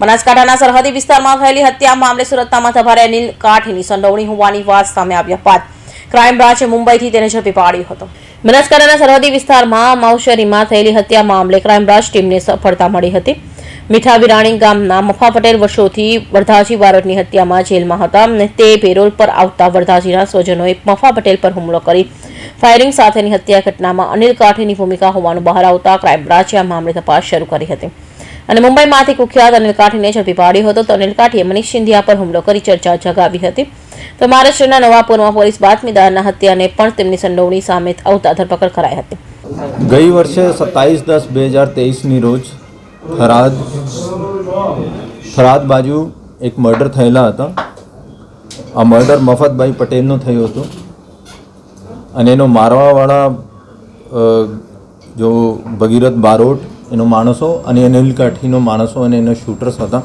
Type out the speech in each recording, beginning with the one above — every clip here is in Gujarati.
બનાસકાંઠાના સરહદી વિસ્તારમાં થયેલી હત્યા મામલે સુરતના માથાભારે અનિલ કાઠીની સંડોવણી હોવાની વાત સામે આવ્યા બાદ ક્રાઇમ બ્રાન્ચે મુંબઈથી તેને ઝડપી પાડ્યો હતો. બનાસકાંઠાના સરહદી વિસ્તારમાં માવશરીમાં થયેલી હત્યા મામલે ક્રાઇમ બ્રાન્ચ ટીમને સફળતા મળી હતી. મીઠા વિરાણી ગામના મફા પટેલ વર્ષોથી વરધાજી બારોટની હત્યામાં જેલમાં હતા અને તે પેરોલ પર આવતા વરધાજીના સ્વજનોએ મફા પટેલ પર હુમલો કરી ફાયરિંગ સાથેની હત્યા ઘટનામાં અનિલ કાઠીની ભૂમિકા હોવાનું બહાર આવતા ક્રાઇમ બ્રાન્ચે આ મામલે તપાસ શરૂ કરી હતી. અને મુંબઈમાંથી કુખ્યાત અનિલ કાઠીને ઝડપી પાડ્યો હતો. તો અનિલ કાઠીએ મનીષ સિંધિયા પર હુમલો કરી ચર્ચા જગાવી હતી. તો મહારાષ્ટ્રના નવાપુરમાં પોલીસ બાતમીદારના હત્યાને પણ તેમની સંડોવણી સામે આવતા ધરપકડ કરાઈ હતી. ગઈ વર્ષે સત્તાવીસ દસ બે હજાર તેવીસની રોજ થરાદ થરાદ બાજુ એક મર્ડર થયેલા હતા. આ મર્ડર મફતભાઈ પટેલનું થયું હતું. અને એનો મારવાવાળા જો ભગીરથ બારોટ એનો માણસો અને અનિલ કાઠીનો માણસો અને એના શૂટર્સ હતા.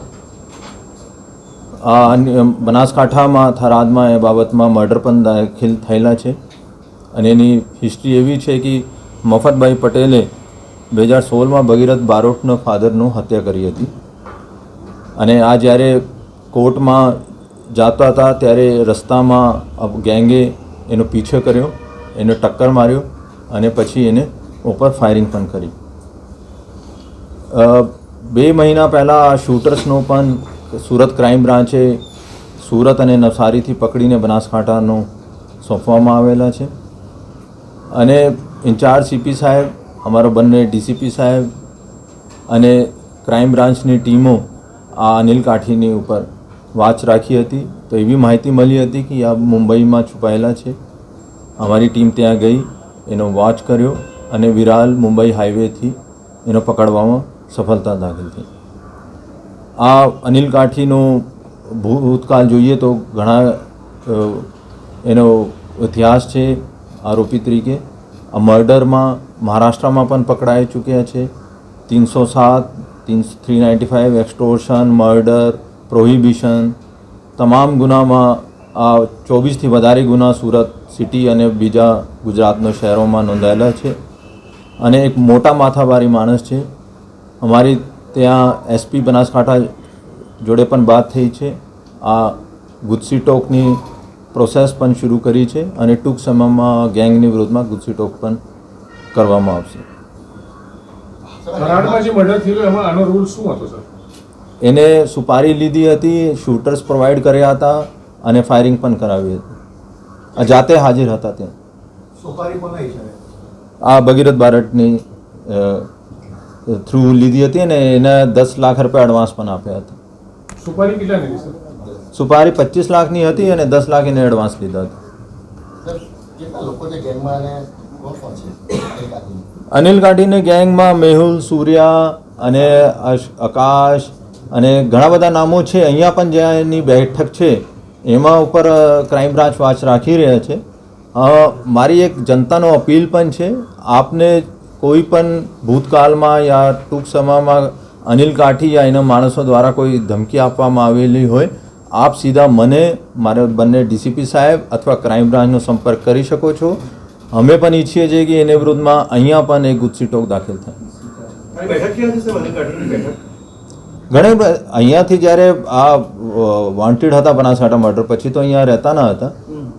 આ બનાસકાંઠામાં, થરાદમાં એ બાબતમાં મર્ડર પણ દાખલ થયેલા છે. અને એની હિસ્ટ્રી એવી છે કે મફતભાઈ પટેલે બે હજાર સોળમાં ભગીરથ બારોટનો ફાધરનું હત્યા કરી હતી. અને આ જ્યારે કોર્ટમાં જતા હતા, ત્યારે રસ્તામાં ગેંગે એનો પીછો કર્યો, એને ટક્કર માર્યો અને પછી એને ઉપર ફાયરિંગ પણ કરી. બે મહિના પહેલાં શૂટર્સનો પણ સુરત ક્રાઇમ બ્રાન્ચે સુરત અને નવસારીથી પકડીને બનાસકાંઠાનો સોંપવામાં આવેલા છે. અને ઇન્ચાર્જ સીપી સાહેબ, અમારો બંને ડીસીપી સાહેબ અને ક્રાઇમ બ્રાન્ચની ટીમો આ અનિલ કાઠીની ઉપર વાચ રાખી હતી. તો એવી માહિતી મળી હતી કે આ મુંબઈમાં છુપાયેલા છે. અમારી ટીમ ત્યાં ગઈ, એનો વોચ કર્યો અને વિરાલ મુંબઈ હાઈવેથી એનો પકડવામાં સફળતા દાખલ થઈ. આ અનિલ કાઠીનો ભૂતકાળ જોઈએ તો ઘણા એનો ઇતિહાસ છે આરોપી તરીકે. આ મર્ડરમાં મહારાષ્ટ્રમાં પણ પકડાઈ ચૂક્યા છે. ત્રણસો સાત three ninety five, extortion, murder, prohibition, તમામ ગુનામાં આ ચોવીસથી વધારે ગુના સુરત સિટી અને બીજા ગુજરાતના શહેરોમાં નોંધાયેલા છે. અને એક મોટા માથાભારી માણસ છે. અમારી ત્યાં એસપી બનાસકાંઠા જોડે પણ વાત થઈ છે. આ ગુજસી ટોકની પ્રોસેસ પણ શરૂ કરી છે અને ટૂંક સમયમાં ગેંગની વિરોધમાં ગુજસી ટોક પણ કરવામાં આવશે. એને સુપારી લીધી હતી શૂટર્સ પ્રોવાઈડ કર્યા હતા અને ફાયરિંગ પણ કરાવી હતી. આ જાતે હાજર હતા ત્યાં. આ ભગીરથ બારટની થ્રુ લીધી હતી અને એને દસ લાખ રૂપિયા એડવાન્સ પણ આપ્યા હતા. સુપારી કેટલા લીધી સુપારી પચીસ લાખની હતી અને દસ લાખ એને એડવાન્સ લીધા હતા. સર કેટલા લોકો છે ગેંગમાં અને કોણ કોણ છે? એક આદમી અનિલ કાઠીને ગેંગમાં મેહુલ સૂર્યા અને અશ- આકાશ અને ઘણા બધા નામો છે. અહીંયા પણ જ્યાં એની બેઠક છે એમાં ઉપર ક્રાઇમ બ્રાન્ચ વાચ રાખી રહ્યા છે. મારી એક જનતાનો અપીલ પણ છે. આપને કોઈ પણ ભૂતકાળમાં યા ટૂંક સમયમાં અનિલ કાઠી યા એના માણસો દ્વારા કોઈ ધમકી આપવામાં આવેલી હોય આપ સીધા મને મારે બંને ડીસીપી સાહેબ અથવા ક્રાઇમ બ્રાન્ચનો સંપર્ક કરી શકો છો. અમે પણ ઈચ્છીએ છીએ કે એને વિરુદ્ધમાં અહીંયા પણ એક ગુજસી ટોક દાખલ થાય. ઘણી અહીંયાથી જ્યારે આ વોન્ટેડ હતા બનાસકાંઠા મર્ડર પછી તો અહીંયા રહેતા ન હતા.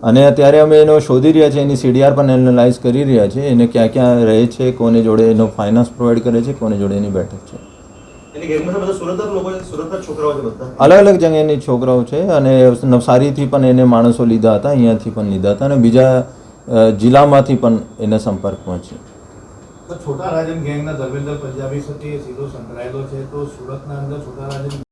અને અત્યારે અમે એનો શોધી રહ્યા છીએ એની સીડીઆર પણ એનાલાઇઝ કરી રહ્યા છીએ એને ક્યાં ક્યાં રહે છે કોને જોડે એનો ફાઇનાન્સ પ્રોવાઈડ કરે છે કોને જોડે એની બેઠક છે. અલગ અલગ જગ્યાની છોકરાઓ છે અને નવસારીથી પણ એને માણસો લીધા હતા અહીંયાથી પણ લીધા હતા અને બીજા જિલ્લામાંથી પણ એના સંપર્કમાં છે. છોટા રાજન ગેંગના ધર્મેન્દ્ર પંજાબી સાથે સીધો સંકળાયેલો છે તો સુરતના અંદર છોટા રાજન